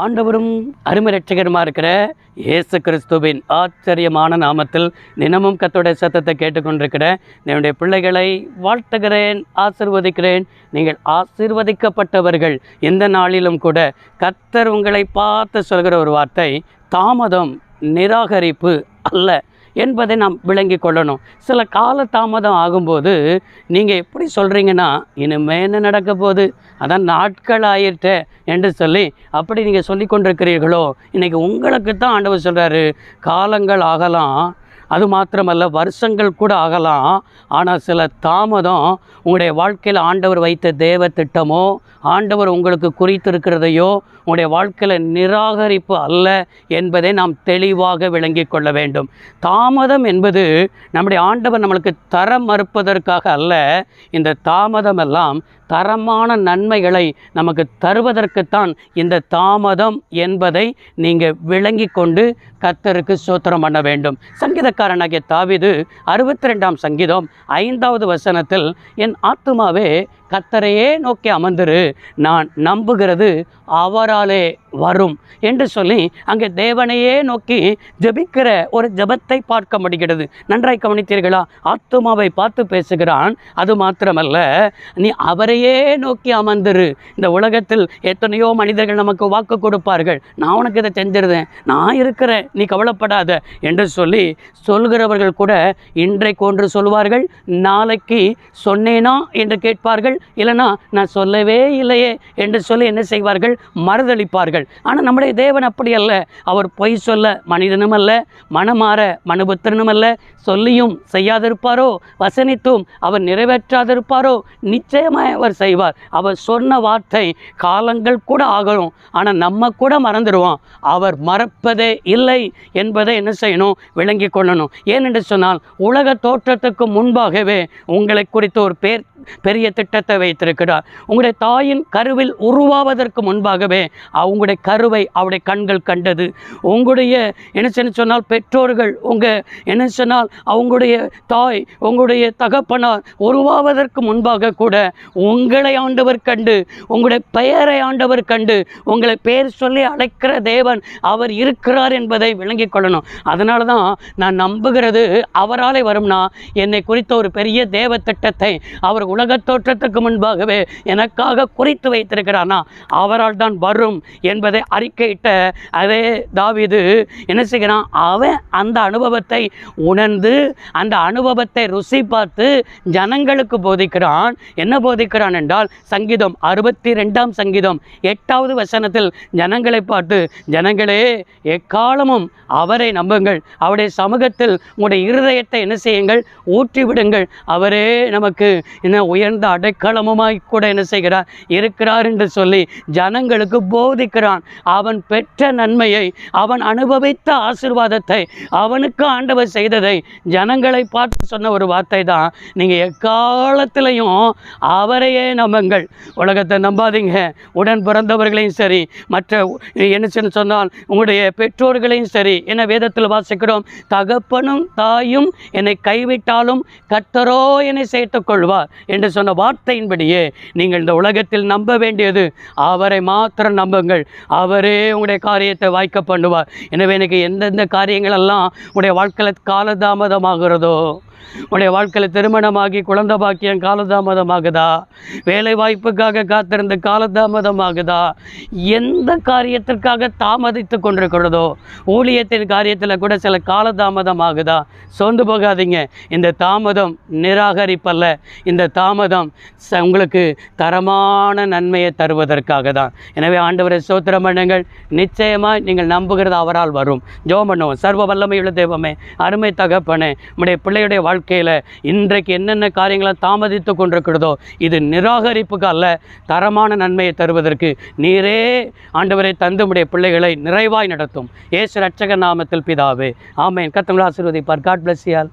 ஆண்டவரும் அருமை ரட்சகருமா இருக்கிற இயேசு கிறிஸ்துவின் ஆச்சரியமான நாமத்தில் தினமும் கத்தோடைய சத்தத்தை கேட்டுக்கொண்டிருக்கிற என்னுடைய பிள்ளைகளை வாழ்த்துகிறேன் ஆசிர்வதிக்கிறேன். நீங்கள் ஆசிர்வதிக்கப்பட்டவர்கள். எந்த நாளிலும் கூட கத்தர் உங்களை பார்த்து சொல்கிற ஒரு வார்த்தை தாமதம் நிராகரிப்பு அல்ல. என்பதை நாம் விளங்கி கொள்ளணும். சில கால தாமதம் ஆகும்போது நீங்கள் எப்படி சொல்கிறீங்கன்னா இனிமே என்ன நடக்க போகுது? அதான் நாட்கள் ஆயிட்டே என்று சொல்லி அப்படி நீங்கள் சொல்லி கொண்டிருக்கிறீர்களோ? இன்றைக்கி உங்களுக்கு தான் ஆண்டவர் சொல்கிறாரு காலங்கள் ஆகலாம். அது மாத்திரமல்ல வருஷங்கள் கூட ஆகலாம். ஆனால் சில தாமதம் உங்களுடைய வாழ்க்கையில் ஆண்டவர் வைத்த தேவ திட்டமோ ஆண்டவர் உங்களுக்கு குறித்திருக்கிறதையோ உங்களுடைய வாழ்க்கையில் நிராகரிப்பு அல்ல என்பதை நாம் தெளிவாக விளங்கி கொள்ள வேண்டும். தாமதம் என்பது நம்முடைய ஆண்டவர் நம்மளுக்கு தரம் மறுப்பதற்காக அல்ல இந்த தாமதம் எல்லாம் தரமான நன்மைகளை நமக்கு தருவதற்குத்தான் இந்த தாமதம் என்பதை நீங்கள் விளங்கி கொண்டு கத்தருக்கு சோத்திரம் பண்ண வேண்டும். சங்கீதக்காரனாகிய தாவிது அறுபத்தி ரெண்டாம் சங்கீதம் ஐந்தாவது வசனத்தில் என் ஆத்மாவே கத்தரையே நோக்கி அமர்ந்திரு. நான் நம்புகிறது அவராலே வரும் என்று சொல்லி அங்கே தேவனையே நோக்கி ஜெபிக்கிற ஒரு ஜபத்தை பார்க்க முடிகிறது. நன்றாய் கவனித்தீர்களா? ஆத்துமாவை பார்த்து பேசுகிறான். அது மாத்திரமல்ல நீ அவரையே நோக்கி அமர்ந்திரு. இந்த உலகத்தில் எத்தனையோ மனிதர்கள் நமக்கு வாக்கு கொடுப்பார்கள். நான் உனக்கு இதை செஞ்சிருந்தேன். நான் இருக்கிறேன். நீ கவலைப்படாத என்று சொல்லி சொல்கிறவர்கள் கூட இன்றைக்கு ஒன்று சொல்வார்கள் நாளைக்கு சொன்னேனா என்று கேட்பார்கள். இல்லைனா நான் சொல்லவே இல்லையே என்று சொல்லி என்ன செய்வார்கள்? மறுதளிப்பார்கள். ஆனால் நம்முடைய தேவன் அப்படி அல்ல. அவர் பொய் சொல்ல மனிதனும் அல்ல மனமாற மனுபுத்திரனும் அல்ல. சொல்லியும் செய்யாதிருப்பாரோ வசனித்தும் அவர் நிறைவேற்றாதிருப்பாரோ நிச்சயமாய் அவர் செய்வார். அவர் சொன்ன வார்த்தை காலங்கள் கூட ஆகணும். ஆனால் நம்ம கூட மறந்துடுவோம். அவர் மறப்பதே இல்லை என்பதை என்ன செய்யணும்? விளங்கி கொள்ளணும். ஏனென்று சொன்னால் உலக தோற்றத்துக்கு முன்பாகவே உங்களை குறித்த ஒரு பேர் பெரிய திட்டத்தை வைத்திருக்கிறார். உங்களுடைய தாயின் கருவில் உருவாவதற்கு முன்பாகவே அவங்களுடைய கருவை அவருடைய கண்கள் கண்டது. உங்களுடைய என்ன சொன்னால் பெற்றோர்கள் உங்கள் என்ன சொன்னால் அவங்களுடைய தாய் உங்களுடைய தகப்பனார் உருவாவதற்கு முன்பாக கூட உங்களை ஆண்டவர் கண்டு உங்களுடைய பெயரை ஆண்டவர் கண்டு உங்களை பெயர் சொல்லி அழைக்கிற தேவன் அவர் இருக்கிறார் என்பதை விளங்கிக் கொள்ளணும். அதனால தான் நான் நம்புகிறது அவராலே வரும்னா என்னை குறித்த ஒரு பெரிய தேவ திட்டத்தை அவர் உலக தோற்றத்துக்கு முன்பாகவே எனக்காக குறித்து வைத்திருக்கிறானா? அவரால் தான் வரும் என்பதை அறிக்கையிட்ட அதே தாவிது என்ன செய்கிறான்? அவன் அந்த அனுபவத்தை உணர்ந்து அந்த அனுபவத்தை ருசி பார்த்து ஜனங்களுக்கு போதிக்கிறான். என்ன போதிக்கிறான் என்றால் சங்கீதம் அறுபத்தி ரெண்டாம் சங்கீதம் எட்டாவது வசனத்தில் ஜனங்களை பார்த்து ஜனங்களே எக்காலமும் அவரை நம்புங்கள். அவருடைய சமூகத்தில் உங்களுடைய இருதயத்தை என்ன செய்யுங்கள்? ஊற்றிவிடுங்கள். அவரே நமக்கு என்ன உயர்ந்த அடைக்கலமுமாய் கூட என்ன செய்கிறார்? இருக்கிறார் என்று சொல்லி ஜனங்களுக்கு போதிக்கிறான். அவன் பெற்ற நன்மையை அவன் அனுபவித்த ஆசிர்வாதத்தை அவனுக்கு ஆண்டவர் செய்ததை ஜனங்களை பார்த்து சொன்ன ஒரு வார்த்தை தான். நீங்கள் எக்காலத்திலையும் அவரையே நம்புங்கள். உலகத்தை நம்பாதீங்க. உடன் பிறந்தவர்களையும் சரி மற்ற என்ன சொன்னால் உங்களுடைய பெற்றோர்களையும் சரி என்ன வேதத்தில் வாசிக்கிறோம் தகப்பனும் தாயும் என்னை கைவிட்டாலும் கத்தரோ என்னை சேர்த்துக்கொள்வார் என்று சொன்ன வார்த்தை வார்த்தையின்படியே நீங்கள் இந்த உலகத்தில் நம்ப வேண்டியது அவரை மாத்திரம் நம்புங்கள். அவரே உங்களுடைய காரியத்தை வாய்க்க பண்ணுவார். எனவே எனக்கு எந்தெந்த காரியங்கள் எல்லாம் உங்களுடைய வாழ்க்கையில் காலதாமதமாகிறதோ உடைய வாழ்க்கையில் திருமணமாகி குழந்தை பாக்கியம் காலதாமதமாகுதா? வேலை வாய்ப்புக்காக காத்திருந்த காலதாமதமாகுதா? எந்த காரியத்திற்காக தாமதித்து கொண்டிருக்கிறதோ ஊழியத்தின் காரியத்தில் கூட சில காலதாமதமாகுதா? சோர்ந்து போகாதீங்க. இந்த தாமதம் நிராகரிப்பல்ல. இந்த தாமதம் உங்களுக்கு தரமான நன்மையை தருவதற்காக தான் எனவே ஆண்டவரை சோத்திரம் பண்ணுங்கள். நிச்சயமாக நீங்கள் நம்புகிறது அவரால் வரும். ஜோ பண்ணுவோம். சர்வ வல்லமையுள்ள தெய்வமே அருமை தகப்பனே உடைய பிள்ளையுடைய வாழ்க்கையில் இன்றைக்கு என்னென்ன காரியங்களை தாமதித்து கொண்டிருக்கிறதோ இது நிராகரிப்புக்கு அல்ல தரமான நன்மையை தருவதற்கு நீரே ஆண்டவரை தந்துமுடைய பிள்ளைகளை நிறைவாய் நடத்தும். ஏசு ரட்சக நாமத்தில் பிதாவே. ஆமேன். கத்தங்களை ஆசீர்வதிப்பார். காட் பிளஸ் யால்